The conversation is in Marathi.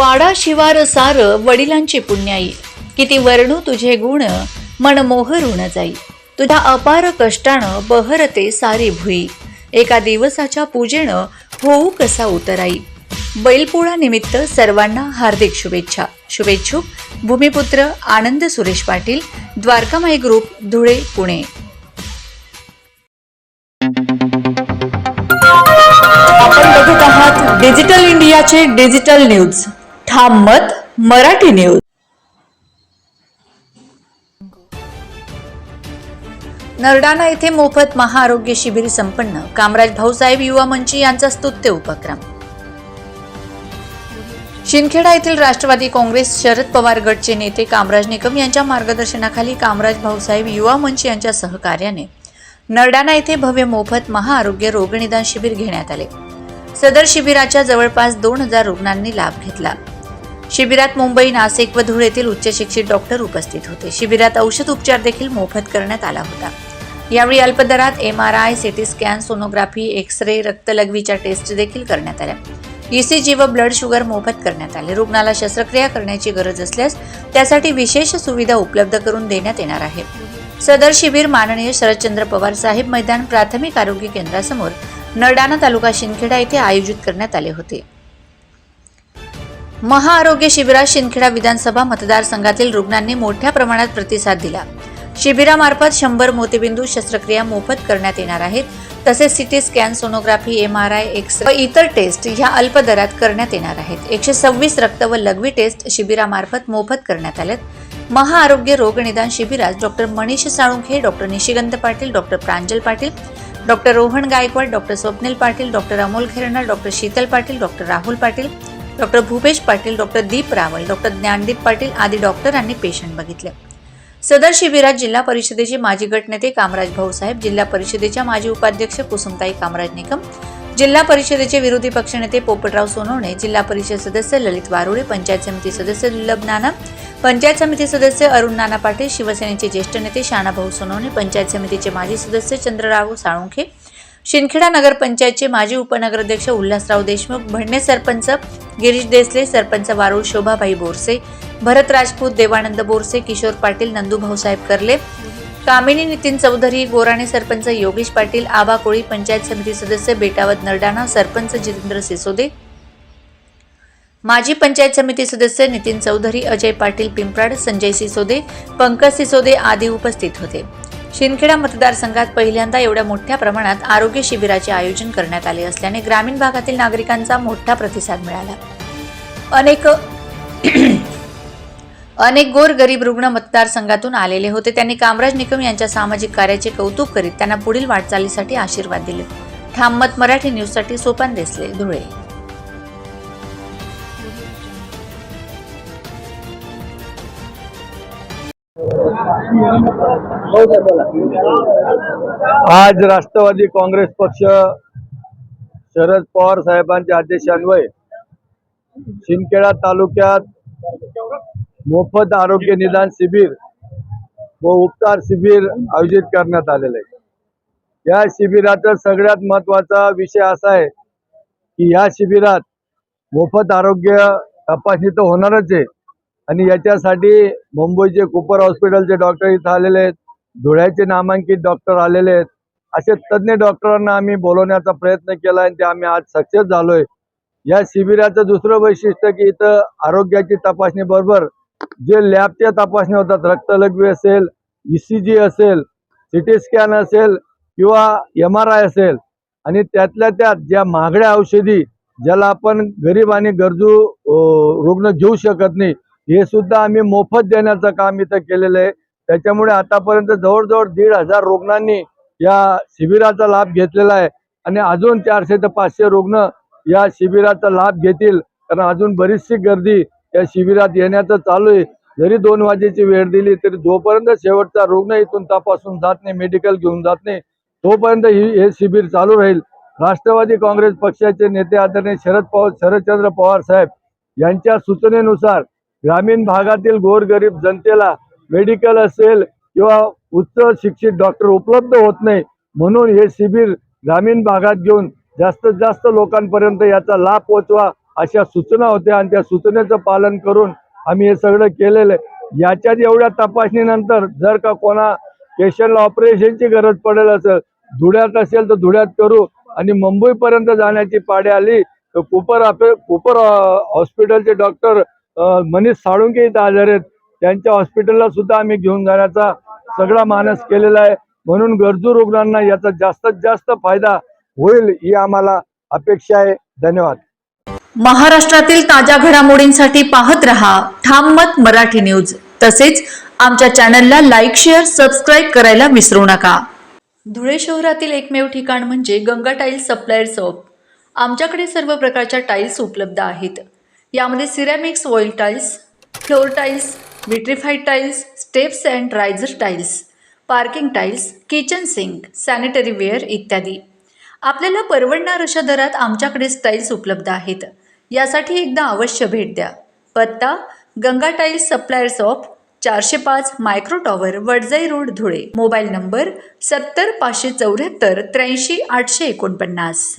वाडा शिवार सार वडिलांची पुण्याई. किती वर्णू तुझे गुण मन मोहरुण जाई. तुझ्या अपार कष्टानं बहरते सारी भुई. एका दिवसाच्या पूजेनं होऊ कसा उतराई. बैलपोळा निमित्त सर्वांना हार्दिक शुभेच्छा. शुभेच्छुक भूमिपुत्र आनंद सुरेश पाटील द्वारकामाई ग्रुप धुळे पुणे. आपण बघत आहात डिजिटल इंडियाचे डिजिटल न्यूज. ठाम मत मराठी न्यूज. नरडाणा येथे मोफत महाआरोग्य शिबिर संपन्न. कामराज भाऊसाहेब युवा मंच यांचा स्तुत्य उपक्रम. शिंदखेडा येथील राष्ट्रवादी काँग्रेस शरद पवार गटचे नेते कामराज निकम यांच्या मार्गदर्शनाखाली कामराज भाऊसाहेब युवा मंच यांच्या सहकार्याने नरडाणा येथे भव्य मोफत महाआरोग्य रोगनिदान शिबिर घेण्यात आले. सदर शिबिराच्या जवळपास दोन हजार रुग्णांनी लाभ घेतला. शिबिरात मुंबई नाशिक व धुळेतील येथील उच्च शिक्षित डॉक्टर उपस्थित होते. शिबिरात औषध उपचार देखील मोफत करण्यात आला होता. यावेळी अल्पदरात M R I CT scan sonography X ray रक्तलघवीच्या test देखील करण्यात आल्या. ईसीजी व ब्लड शुगर मोफत करण्यात आले. रुग्णाला शस्त्रक्रिया करण्याची गरज असल्यास त्यासाठी विशेष सुविधा उपलब्ध करून देण्यात येणार आहे. सदर शिबिर माननीय शरदचंद्र पवार साहेब मैदान प्राथमिक आरोग्य केंद्रासमोर नरडाणा तालुका शिंदखेडा येथे आयोजित करण्यात आले होते. महाआरोग्य शिबिरात शिंदखेडा विधानसभा मतदारसंघातील रुग्णांनी मोठ्या प्रमाणात प्रतिसाद दिला. शिबिरामार्फत शंभर मोतीबिंदू शस्त्रक्रिया मोफत करण्यात येणार आहेत. तसेच CT scan sonography M R I X व इतर टेस्ट ह्या अल्प दरात करण्यात येणार आहेत. एकशे सव्वीस रक्त व लघवी टेस्ट शिबिरामार्फत मोफत करण्यात आल्यात. महाआरोग्य रोगनिदान शिबिरात doctor Manish Salunkhe doctor Nishigant Patil doctor Pranjal Patil doctor Rohan Gaikwad doctor Swapnil Patil doctor Amol Khernar doctor Sheetal Patil doctor Rahul Patil doctor Bhupesh Patil doctor Deep Rawal doctor Dnyandeep Patil आदी डॉक्टरांनी पेशंट बघितले. सदर शिबिरात जिल्हा परिषदेचे माजी गटनेते कामराज भाऊसाहेब जिल्हा परिषदेच्या माजी उपाध्यक्ष कुसुमताई कामराज निकम जिल्हा परिषदेचे विरोधी पक्षनेते पोपटराव सोनवणे जिल्हा परिषद सदस्य ललित वारुळे पंचायत समिती सदस्य दुर्लभ नाना पंचायत समिती सदस्य अरुण नाना पाटील शिवसेनेचे ज्येष्ठ नेते शानाभाऊ सोनवणे पंचायत समितीचे माजी सदस्य चंद्रराव साळुंखे शिंदखेडा नगरपंचायतचे माजी उपनगराध्यक्ष उल्हासराव देशमुख भडणे सरपंच गिरीश देसले सरपंच वारुळ शोभाबाई बोरसे भरत राजपूत देवानंद बोरसे किशोर पाटील नंदू भाऊसाहेब कर्ले कामिनी नितीन चौधरी गोराणे सरपंच योगेश पाटील आबा कोळी पंचायत समिती सदस्य बेटावत नरडाणा सरपंच जितेंद्र सिसोदे माजी पंचायत समिती सदस्य नितीन चौधरी अजय पाटील पिंपराड संजय सिसोदे पंकज सिसोदे आदी उपस्थित होते. शिंदखेडा मतदारसंघात पहिल्यांदा एवढ्या मोठ्या प्रमाणात आरोग्य शिबिराचे आयोजन करण्यात आले असल्याने ग्रामीण भागातील नागरिकांचा मोठा प्रतिसाद मिळाला. अनेक अनेक गोर गरीब रुग्ण मतदारसंघातून आलेले होते. त्यांनी कामराज निकम यांच्या सामाजिक कार्याचे कौतुक करीत त्यांना पुढील वाटचालीसाठी आशीर्वाद दिले. ठाम मत मराठी न्यूजसाठी सोपान देसले धुळे. आज राष्ट्रवादी काँग्रेस पक्ष शरद पवार साहेबांच्या आदेशान्वये शिंदखेडा तालुक्यात मोफत आरोग्य निदान शिबिर व उपचार शिबिर आयोजित करण्यात आलेले आहे. या शिबिराचा सगळ्यात महत्त्वाचा विषय असा आहे की या शिबिरात मोफत आरोग्य तपासणी तर होणारच आहे. आणि याच्यासाठी मुंबईचे कुपर हॉस्पिटलचे डॉक्टर इथं आलेले आहेत. धुळ्याचे नामांकित डॉक्टर आलेले आहेत. असे तज्ज्ञ डॉक्टरांना आम्ही बोलवण्याचा प्रयत्न केला आणि ते आम्ही आज सक्सेस झालोय. या शिबिराचं दुसरं वैशिष्ट्य की इथं आरोग्याची तपासणी बरोबर जे लॅबच्या तपासणी होतात रक्तलघवी असेल ई असेल सिटी स्कॅन असेल किंवा एम आर आय असेल आणि त्यातल्या त्यात ज्या महागड्या औषधी ज्याला आपण गरीब आणि गरजू रुग्ण घेऊ शकत नाही हे सुद्धा आम्ही मोफत देण्याचं काम इथं केलेलं आहे. त्याच्यामुळे आतापर्यंत जवळजवळ दीड हजार रुग्णांनी या शिबिराचा लाभ घेतलेला आहे. आणि अजून चारशे ते पाचशे रुग्ण या शिबिराचा लाभ घेतील. कारण अजून बरीचशी गर्दी या शिबिरात येण्याचं चालू आहे. जरी दोन वाजेची वेळ दिली तरी जोपर्यंत शेवटचा रुग्ण इथून तपासून जात नाही मेडिकल घेऊन जात नाही तोपर्यंत ही हे शिबिर चालू राहील. राष्ट्रवादी काँग्रेस पक्षाचे नेते आदरणीय शरद पवार शरदचंद्र पवार साहेब यांच्या सूचनेनुसार ग्रामीण भागातील गोरगरीब जनतेला मेडिकल असेल किंवा उच्च शिक्षित डॉक्टर उपलब्ध होत नाही म्हणून हे शिबिर ग्रामीण भागात घेऊन जास्तीत जास्त लोकांपर्यंत याचा लाभ पोहोचवा अशा सूचना होत्या आणि त्या सूचनेचं पालन करून आम्ही हे सगळं केलेलं आहे. याच्यात एवढ्या तपासणीनंतर जर का कोणा पेशंटला ऑपरेशनची गरज पडेल असेल धुळ्यात असेल तर धुळ्यात करू आणि मुंबईपर्यंत जाण्याची पाडी आली तर कुपर आपे कुपर हॉस्पिटलचे डॉक्टर मनीष साळुंके इथं आजार आहेत. त्यांच्या हॉस्पिटलला सुद्धा आम्ही घेऊन जाण्याचा सगळा मानस केलेला आहे. म्हणून गरजू रुग्णांना याचा जास्तीत जास्त फायदा होईल ही आम्हाला अपेक्षा आहे. धन्यवाद. महाराष्ट्रातील ताज्या घडामोडींसाठी पाहत रहा ठाम मत मराठी न्यूज. तसेच आमच्या चॅनलला लाईक शेअर सबस्क्राईब करायला विसरू नका. धुळे शहरातील एकमेव ठिकाण म्हणजे गंगा टाईल्स सप्लायर शॉप आमच्याकडे सर्व प्रकारच्या टाईल्स उपलब्ध आहेत. यामध्ये ceramics oil tiles floor tiles vitrified tiles steps and riser tiles parking tiles kitchen sink sanitary ware इत्यादी. आपल्याला परवडणार अशा दरात आमच्याकडे स्टाईल्स उपलब्ध आहेत. यासाठी एकदा अवश्य भेट द्या. पत्ता गंगा टाईल्स सप्लायर्स ऑफ चारशे पाच micro tower Wadjai road Dhule. Mobile number सत्तर पाचशे चौऱ्याहत्तर त्र्याऐंशी आठशे एकोणपन्नास.